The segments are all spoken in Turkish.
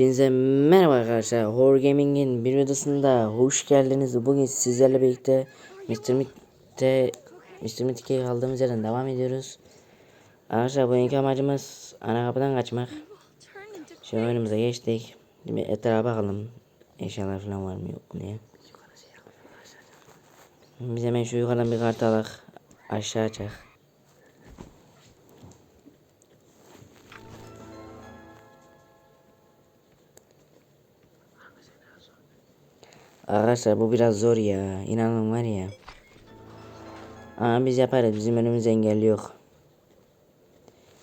Hepinize merhaba arkadaşlar. Horror Gaming'in bir videosunda hoş geldiniz. Bugün sizlerle birlikte Mr. Myth'te Mr. Myth'e kaldığımız yerden devam ediyoruz. Arkadaşlar bugünkü amacımız ana kapıdan kaçmak. Şimdi önümüze geçtik. Şimdi etrafa bakalım. Eşyalar falan var mı yok mu diye. Biz hemen şu yukarıdan bir kart alak. Aşağı çak. Arkadaşlar bu biraz zor ya. İnanın var ya. Ama biz yaparız. Bizim önümüz engel yok.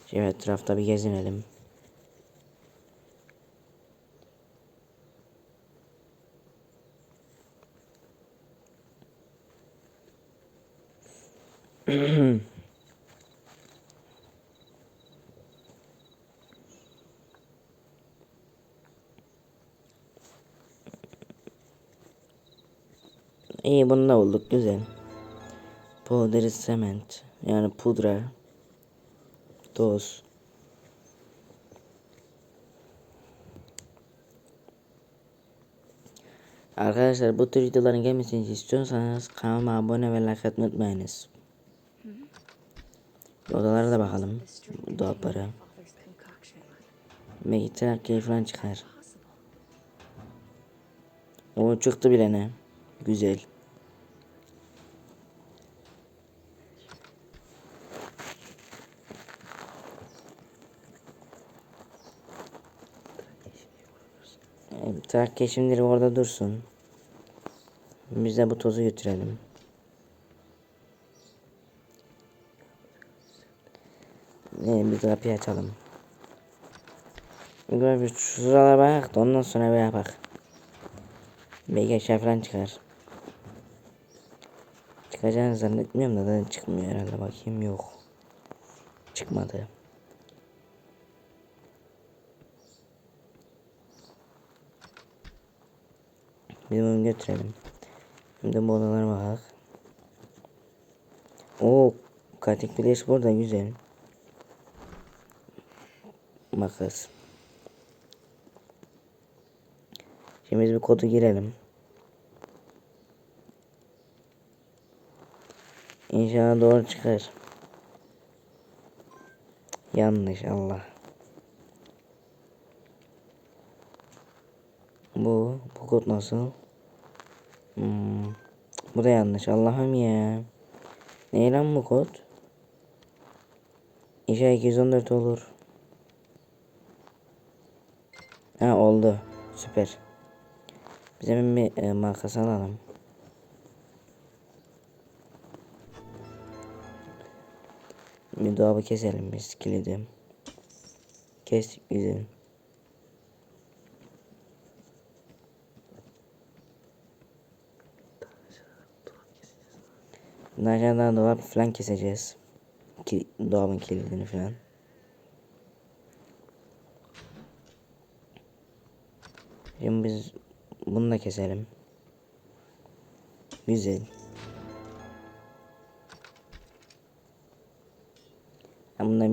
Şimdi etrafta bir gezinelim. İyi bunu da bulduk güzel. Powder cement yani pudra. Toz. Arkadaşlar bu tür videoların gelmesini istiyorsanız kanalıma abone ve like atmayı unutmayınız. Odalara da bakalım. Dolaplara. Belki keyif falan çıkar. O çıktı bile ne. Güzel. Trakya şimdilik orada dursun. Biz de bu tozu götürelim. Ne bir kapıyı açalım. Şuralara bak da ondan sonra bir yapak. Belki aşağı çıkar. Çıkacağını zannetmiyorum da zaten çıkmıyor herhalde bakayım yok. Çıkmadı. Biz bunu götürelim. Şimdi bu odalara bak. Oo, katik bileş burada güzel. Makas. Şimdi biz bir kodu girelim. İnşallah doğru çıkar. Yanlış Allah. Bu, bu kod nasıl? Hmm, bu da yanlış Allah'ım ya. Ne lan bu kod? İnşallah 214 olur. Ha oldu. Süper. Biz hemen bir e, makas alalım. Dolabı keselim biz kilidi. Kestik güzel. Aşağıdan dolap falan keseceğiz. Ki, dolabın kilidini falan. Şimdi biz bunu da keselim. Güzel.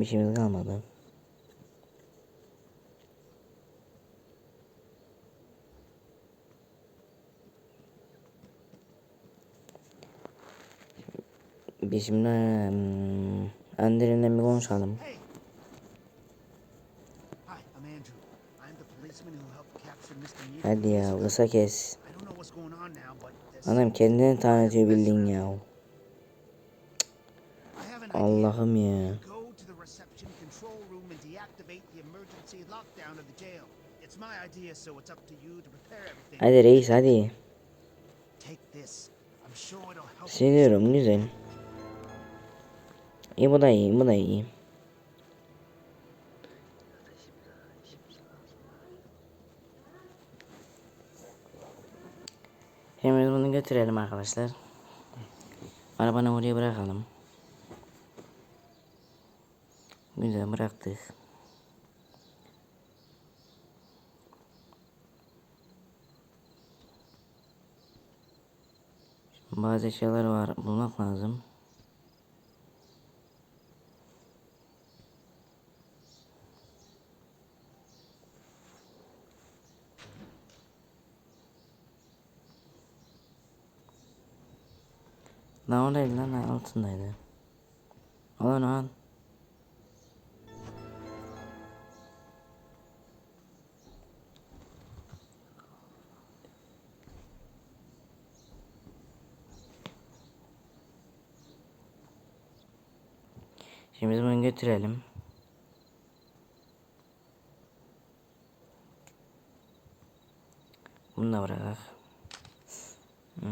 Bir şeyimiz kalmadı. Biz şimdi hmm, Andrew'le bir konuşalım. Hadi ya kısa kes. Adam kendini tanıtıyor bildiğin ya. Allah'ım ya. Hadi reis hadi. Take this. I'm sure it'll help. you. Seviyorum güzel. İyi bu da iyi bu da iyi. Biz bunu götürelim arkadaşlar. Arabanı oraya bırakalım. Güzel bıraktık. Bazı eşyalar var. Bulmak lazım. Lan oradaydı lan altındaydı. Alan alan. Şimdi bunu götürelim. Bunu da bırakak. Hmm.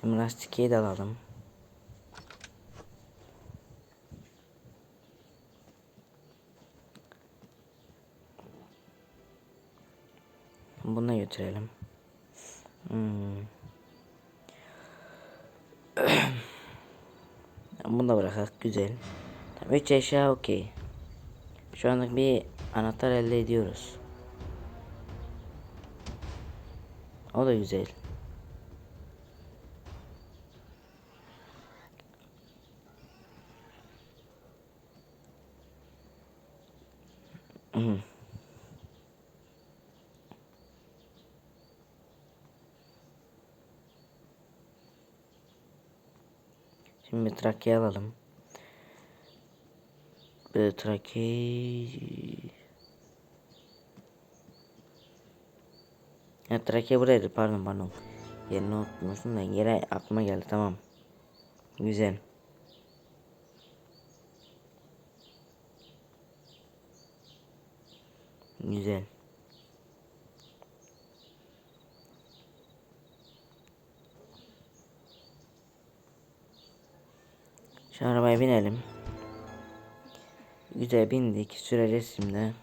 Şimdi lastiği de alalım. Bunu da götürelim. Hmm. Bunu da bırakak güzel. Tabii üç eşya okey. Şu anlık bir anahtar elde ediyoruz. O da güzel. Şimdi trakeyi alalım. Bir trakeyi... Ya trake buraydı pardon pardon. Yerini unutmuşum da yere aklıma geldi tamam. Güzel. Şu arabaya binelim. Güzel bindik. Süreceğiz şimdi.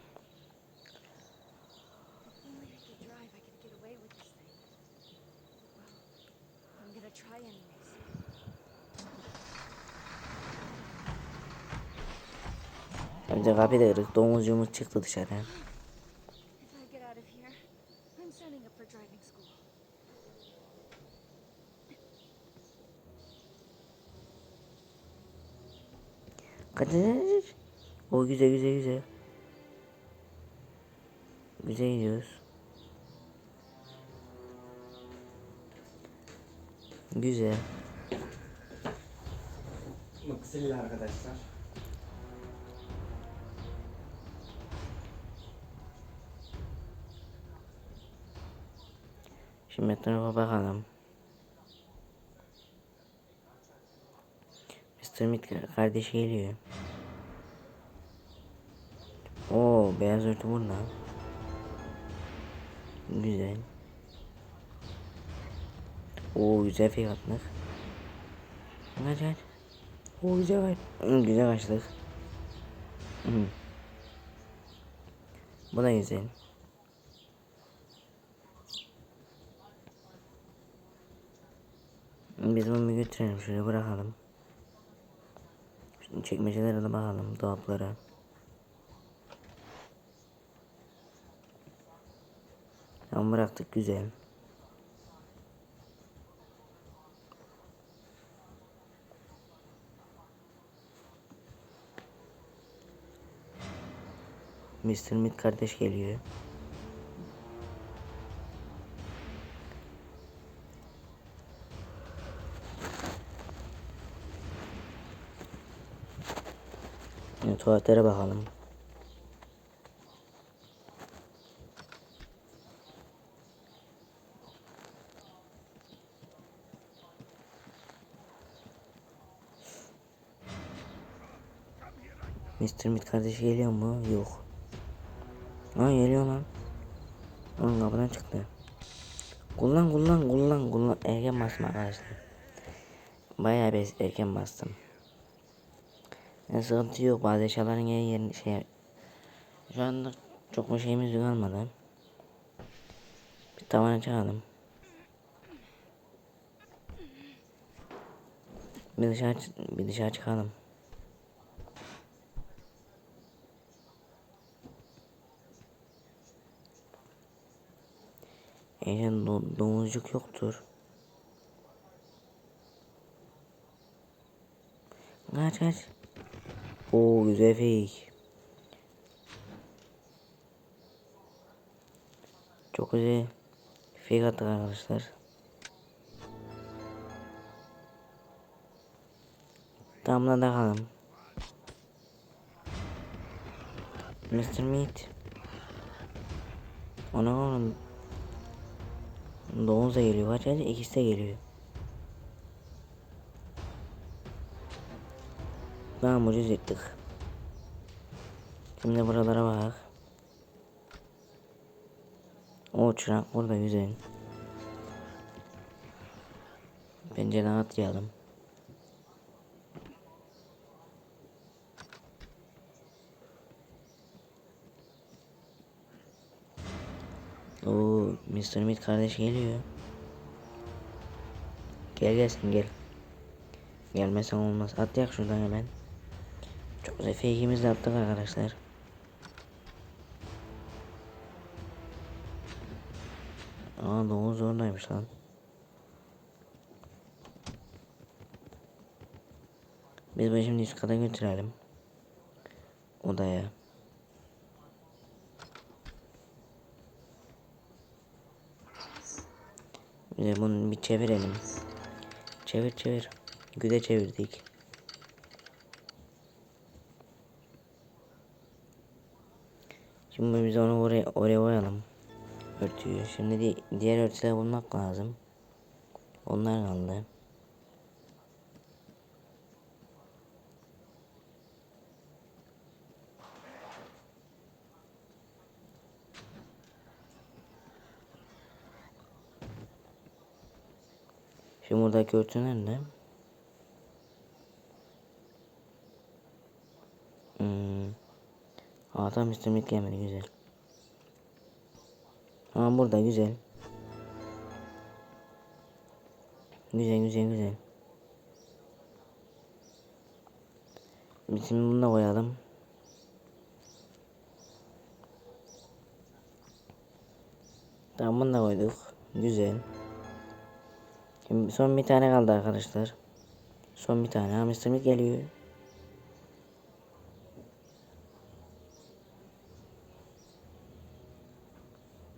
Only I could drive, I could get güzel güzel güzel. Güzel gidiyoruz. Güzel. Mıksilla arkadaşlar. Şimdi tarafa bakalım. Mr. Mid kardeşi geliyor. Oo beyaz örtü burada. Güzel. Oo güzel fiyatlık. Kaç kaç. Oo güzel kaç. Güzel kaçtık. Hı. Bu da güzel. Biz bunu bir götürelim şuraya bırakalım. Şimdi çekmecelere de bakalım dolaplara. Tamam bıraktık güzel. Mr. Mid kardeş geliyor. Şimdi tuvaletlere bakalım. Mr. Mid kardeşi geliyor mu? Yok. Ha geliyor lan. Onun kapıdan çıktı. Kullan kullan kullan kullan. Erken bastım arkadaşlar. Bayağı bir erken bastım. Yani sıkıntı yok. Bazı eşyaların yeri yerini şey... Şu anda çok bir şeyimiz kalmadı. Bir tavana çıkalım. Bir dışarı, bir dışarı çıkalım. Eğer do domuzcuk yoktur. Kaç kaç. Oo güzel fake. Çok güzel. Fake attık arkadaşlar. Damla da kalın. Mr. Meat. Ona onun Doğuz da geliyor. Kaç kaç? İkisi de geliyor. Tamam ucuz yırttık. Şimdi buralara bak. O çırak burada güzel. Daha atlayalım. Oo, Mr. Meat kardeş geliyor. Gel gel sen gel. Gelmesen olmaz. Atlayak şuradan hemen. Çok güzel fake'imizi yaptık arkadaşlar. Aa Doğuz oradaymış lan. Biz bunu şimdi üst kata götürelim. Odaya. Bir de bunu bir çevirelim. Çevir çevir. Güzel çevirdik. Şimdi biz onu oraya oraya koyalım. Örtüyü. Şimdi di diğer örtüleri bulmak lazım. Onlar kaldı. Şimdi buradaki örtü nerede? Hmm. Aa tam. Meat gelmedi güzel. Aa burada güzel. Güzel güzel güzel. Biz şimdi bunu da koyalım. Tamam bunu da koyduk. Güzel. Son bir tane kaldı arkadaşlar. Son bir tane. Ha Mr. Meat geliyor.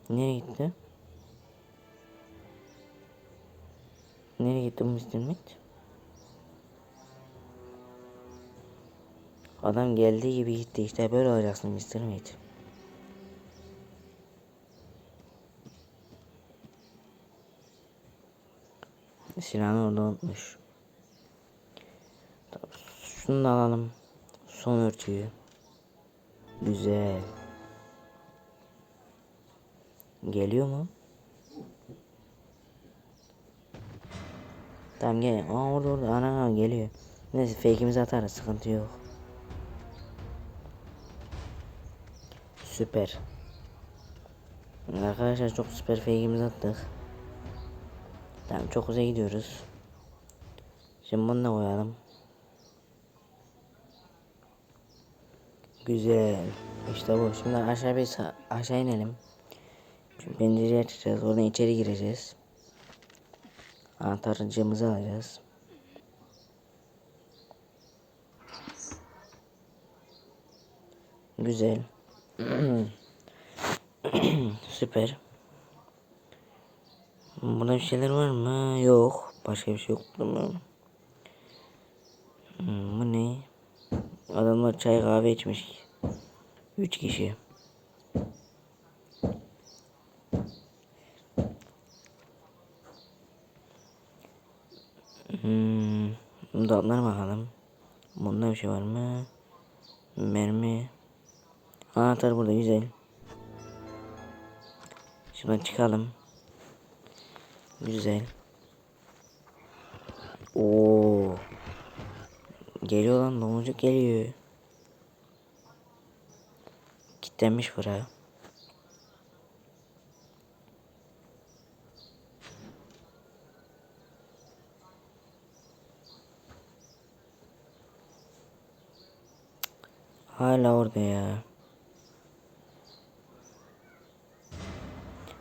Nereye gitti? Nereye gitti bu. Meat? Adam geldiği gibi gitti işte böyle olacaksın Mr. Silahını orada unutmuş. Şunu da alalım. Son örtüyü. Güzel. Geliyor mu? Tamam gel. Aa orada orada. Ana geliyor. Neyse fake'imizi atarız. Sıkıntı yok. Süper. Arkadaşlar çok süper fake'imizi attık. Tamam çok güzel gidiyoruz. Şimdi bunu da koyalım. Güzel. İşte bu. Şimdi aşağı bir aşağı inelim. Şimdi pencereyi açacağız. Oradan içeri gireceğiz. Anahtarcığımızı alacağız. Güzel. Süper. Burada bir şeyler var mı? Yok. Başka bir şey yok burada mı? Hmm, bu ne? Adamlar çay kahve içmiş. Üç kişi. Hmm, dolaplara bakalım. Bunda bir şey var mı? Mermi. Anahtar burada güzel. Şuradan çıkalım. Güzel. Oo. Geliyor lan domuzcuk geliyor. Kitlenmiş bura. Hala orada ya.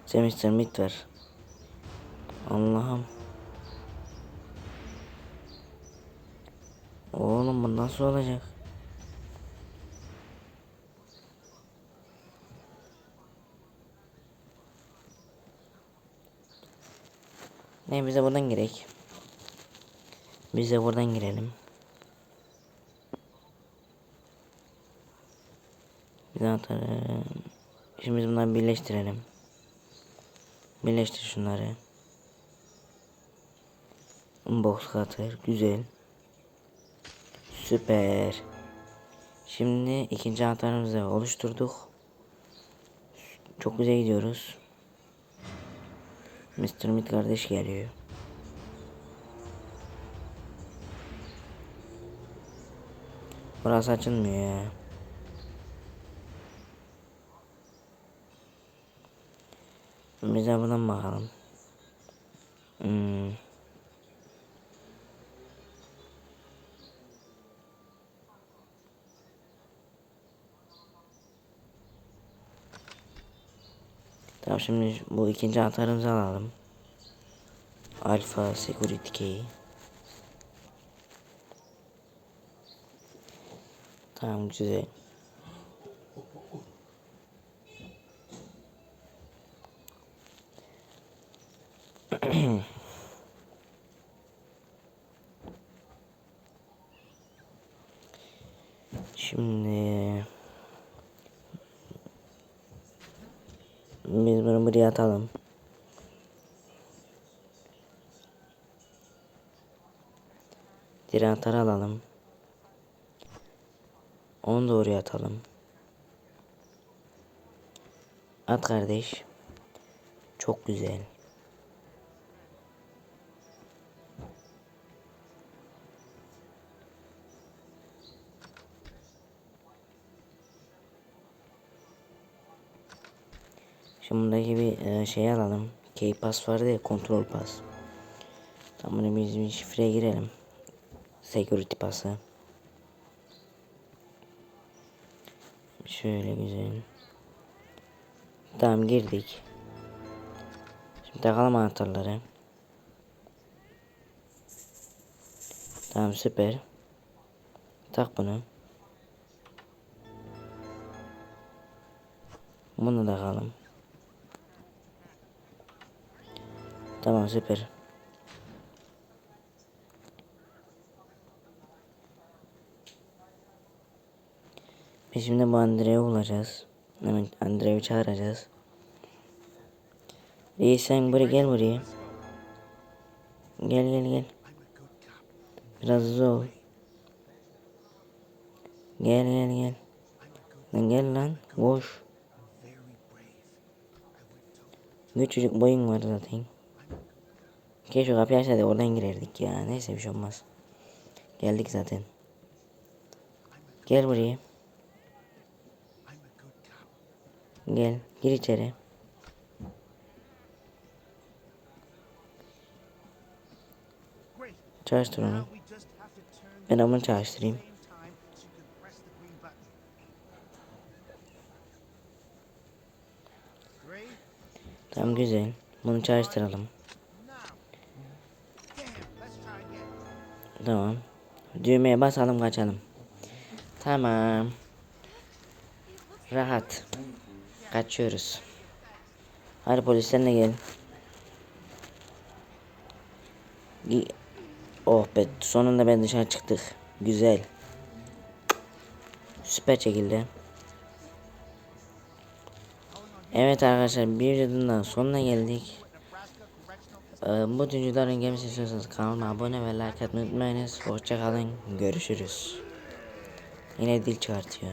Semester Mid var. Allah'ım. Oğlum bu nasıl olacak? Ne bize buradan girek. Bize buradan girelim. Bize atalım. Şimdi biz bunları birleştirelim. Birleştir şunları. Box cutter. Güzel. Süper. Şimdi ikinci anahtarımızı oluşturduk. Çok güzel gidiyoruz. Mr. Mid kardeş geliyor. Burası açılmıyor ya. Bize buradan bakalım. Hmm. Tamam şimdi bu ikinci anahtarımızı alalım. Alpha Security Key. Tamam güzel. Şimdi biz bunu buraya atalım. Diğer anahtarı alalım. Onu da oraya atalım. At kardeş. Çok güzel. Şimdi bundaki bir e, şey alalım. Key pass vardı ya kontrol pas. Tamam bunu biz bir şifreye girelim. Security pası. Şöyle güzel. Tamam girdik. Şimdi takalım anahtarları. Tamam süper. Tak bunu. Bunu da takalım. Tamam süper. Biz şimdi bu Andre'yi bulacağız. Hemen Andre'yi çağıracağız. Reis sen buraya gel buraya. Gel gel gel. Biraz hızlı ol. Gel gel gel. Lan gel lan. Koş. Küçücük boyun var zaten. Keşke kapıyı açsaydı oradan girerdik ya. Neyse bir şey olmaz. Geldik zaten. Gel buraya. Gel. Gir içeri. Çalıştır onu. Ben onu çalıştırayım. Tamam güzel. Bunu çalıştıralım. Tamam. Düğmeye basalım kaçalım. Tamam. Rahat. Kaçıyoruz. Hadi polisler de gel. Oh be sonunda ben dışarı çıktık. Güzel. Süper şekilde. Evet arkadaşlar bir videonun sonuna geldik. Ee, bu dünyuların gemisi istiyorsanız kanalıma abone ve like atmayı unutmayınız. Hoşçakalın. Görüşürüz. Yine dil çıkartıyor.